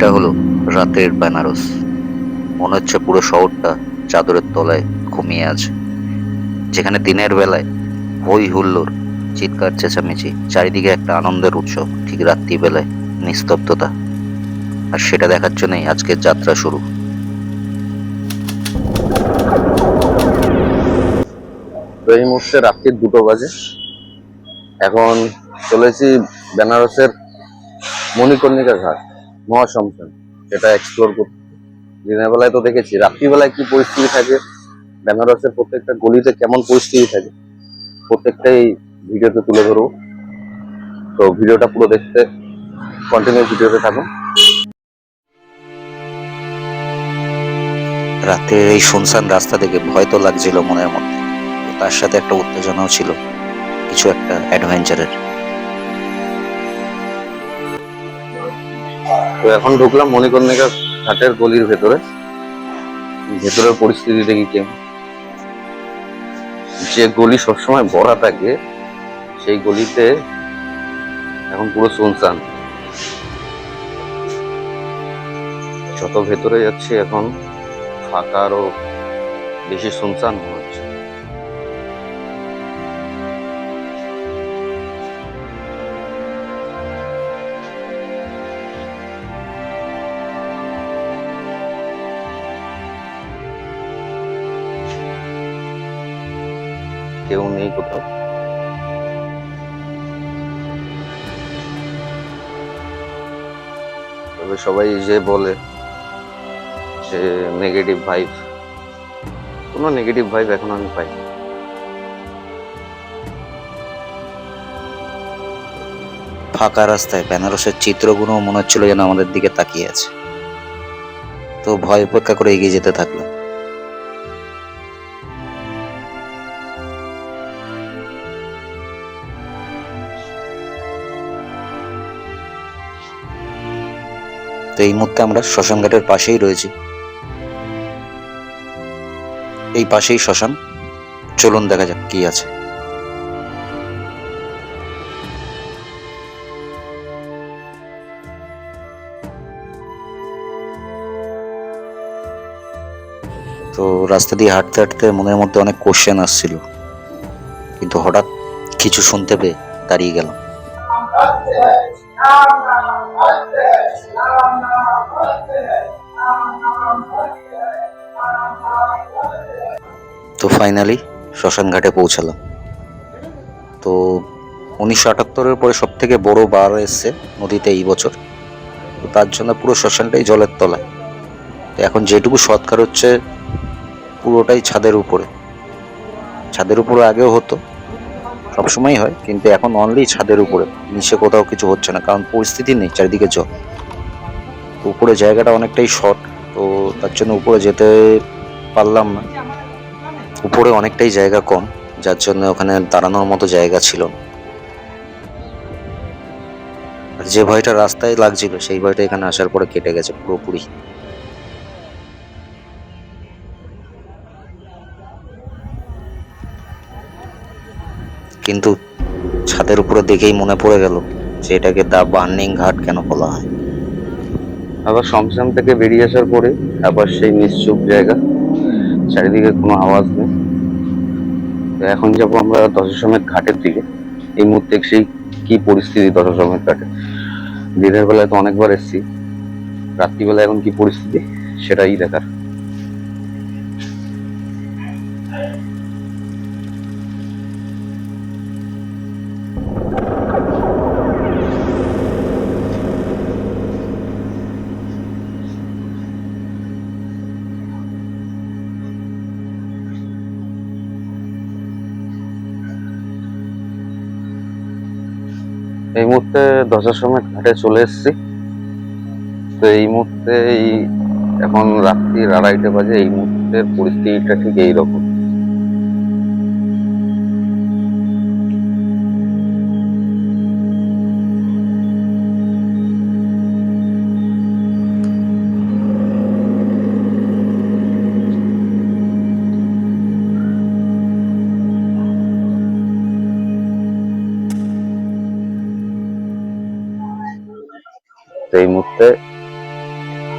এটা হলো রাতের বেনারস। মনে হচ্ছে পুরো শহরটা চাদরের তলায় ঘুমিয়ে আছে। যেখানে দিনের বেলায় হই হুল্লোড়, চিৎকার, চেঁচামেচি, চারিদিকে একটা আনন্দের উৎসব, ঠিক রাত্রিবেলায় নিস্তব্ধতা। আর সেটা দেখার জন্যই আজকের যাত্রা শুরু। এই মুহূর্তে রাত্রির দুটো বাজে। এখন চলেছি বেনারসের মণিকর্ণিকা ঘাট। মহাশ্মশান এটা এক্সপ্লোর করতে। দিনের বেলায় তো দেখেছি, রাত্রিবেলায় কি পরিস্থিতি থাকে, বেনারসের প্রত্যেকটা গলিতে কেমন পরিস্থিতি থাকে, প্রত্যেকটাই ভিডিওতে তুলে ধরবো। তো ভিডিওটা পুরো দেখতে কন্টিনিউ ভিডিওতে থাকুন। রাতের এই শুনশান রাস্তা থেকে ভয় তো লাগছিল মনের মধ্যে। তার সাথে একটা উত্তেজনাও ছিল, কিছু একটা অ্যাডভেঞ্চারের তো এখন ঢুকলাম মণিকর্ণিকা ঘাটের গলির ভেতরে। ভেতরের পরিস্থিতি দেখি কেমন যে গলি সবসময় ভরা থাকে, সেই গলিতে এখন পুরো শুনশান। যত ভেতরে যাচ্ছে এখন, ফাঁকা আরও বেশি শুনশান হচ্ছে। কেউ নেই কোথাও। তবে সবাই যে বলে যে নেগেটিভ ভাইব কোনো নেগেটিভ ভাইব এখন আমি পাই ফাঁকা রাস্তায় বেনারসের চিত্রগুলো মনে হচ্ছিল যেন আমাদের দিকে তাকিয়ে আছে। তো ভয় উপেক্ষা করে এগিয়ে যেতে থাকলাম। তো এই মুহূর্তে আমরা শ্মশান ঘাটের পাশেই রয়েছি। এই পাশেই শ্মশান। চলুন দেখা যাক কি আছে। তো রাস্তা দিয়ে হাঁটতে হাঁটতে মনের মধ্যে অনেক কোশ্চেন আসছিল। কিন্তু হঠাৎ কিছু শুনতে পেয়ে দাঁড়িয়ে গেলাম। তো ফাইনালি শ্মশান ঘাটে পৌঁছালাম। তো উনিশশো আটাত্তরের পরে সব থেকে বড় বার এসছে নদীতে এই বছর। তো তার জন্য পুরো শ্মশানটাই জলের তলায়। তো এখন যেটুকু সৎকার হচ্ছে, পুরোটাই ছাদের উপরে। ছাদের উপরে আগেও হতো সবসময় হয়, কিন্তু এখন অনলি ছাদের উপরে। নিচে কোথাও কিছু হচ্ছে না, কারণ পরিস্থিতি নেই, চারিদিকে জল। উপরে জায়গাটা অনেকটাই শর্ট তো তার জন্য উপরে যেতে পারলাম না। উপরে অনেকটাই জায়গা কম, যার জন্য ওখানে দাঁড়ানোর মতো জায়গা ছিল যে ভয়টা রাস্তায় লাগছিল, সেই ভয়টা এখানে আসার পরে কেটে গেছে পুরোপুরি। কিন্তু ছাদের উপরে দেখেই মনে পড়ে গেল যে এটাকে দা বার্নিং ঘাট কেন বলা হয়। আবার শ্মশান থেকে বেরিয়ে আসার পরে আবার সেই নিশ্চুপ জায়গা। চারিদিকে কোনো আওয়াজ নেই। তো এখন যাব আমরা দশাশ্রমের ঘাটের দিকে। এই মুহূর্তে সেই কি পরিস্থিতি দশাশ্রমের ঘাটে? দিনের বেলায় তো অনেকবার এসেছি। রাত্রিবেলা এখন কি পরিস্থিতি? সেটাই দেখার। এই মুহূর্তে দশাশ্রমের ঘাটে চলে এসেছি। তো এই মুহূর্তে এই এখন রাত্রির আড়াইটে বাজে, এই মুহূর্তের পরিস্থিতিটা ঠিক এইরকম। মুহূর্তে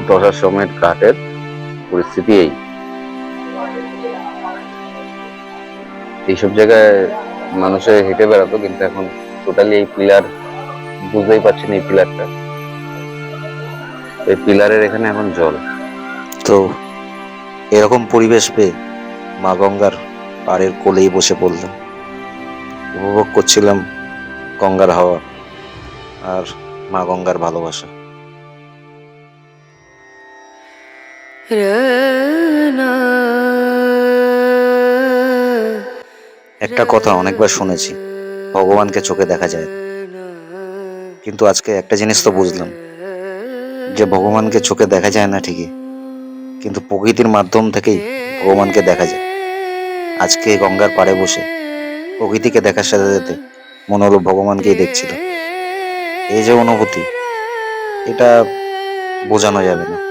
দশার সমেত ঘাটের পরিস্থিতি এই। এইসব জায়গায় মানুষে হেঁটে বেড়াতো, কিন্তু এখন টোটালি এই পিলার বুঝতেই পারছেন এই পিলারটা এই পিলারের এখানে এখন জল। তো এরকম পরিবেশ পেয়ে মা গঙ্গার পাড়ের কোলেই বসে পড়লাম। উপভোগ করছিলাম গঙ্গার হাওয়া আর মা গঙ্গার ভালোবাসা। একটা কথা অনেকবার শুনেছি, ভগবানকে চোখে দেখা যায়। কিন্তু আজকে একটা জিনিস তো বুঝলাম, যে ভগবানকে চোখে দেখা যায় না ঠিকই, কিন্তু প্রকৃতির মাধ্যম থেকেই ভগবানকে দেখা যায়। আজকে গঙ্গার পাড়ে বসে প্রকৃতিকে দেখার সাথে সাথে মনে হলো ভগবানকেই দেখছিল। এই যে অনুভূতি, এটা বোঝানো যাবে না।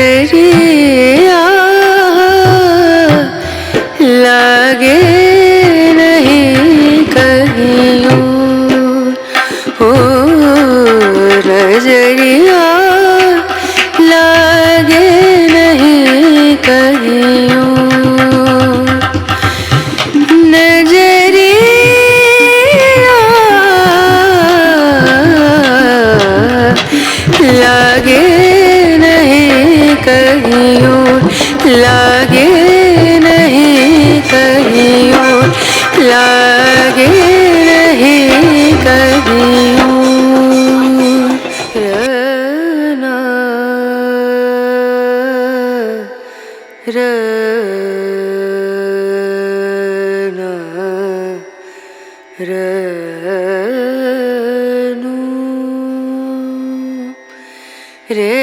नजरिया लागे नहीं कहीं और ओ नजरिया लागे नहीं कहीं लागे नहीं कहीं और लागे नहीं कहीं और रना रना रनु रे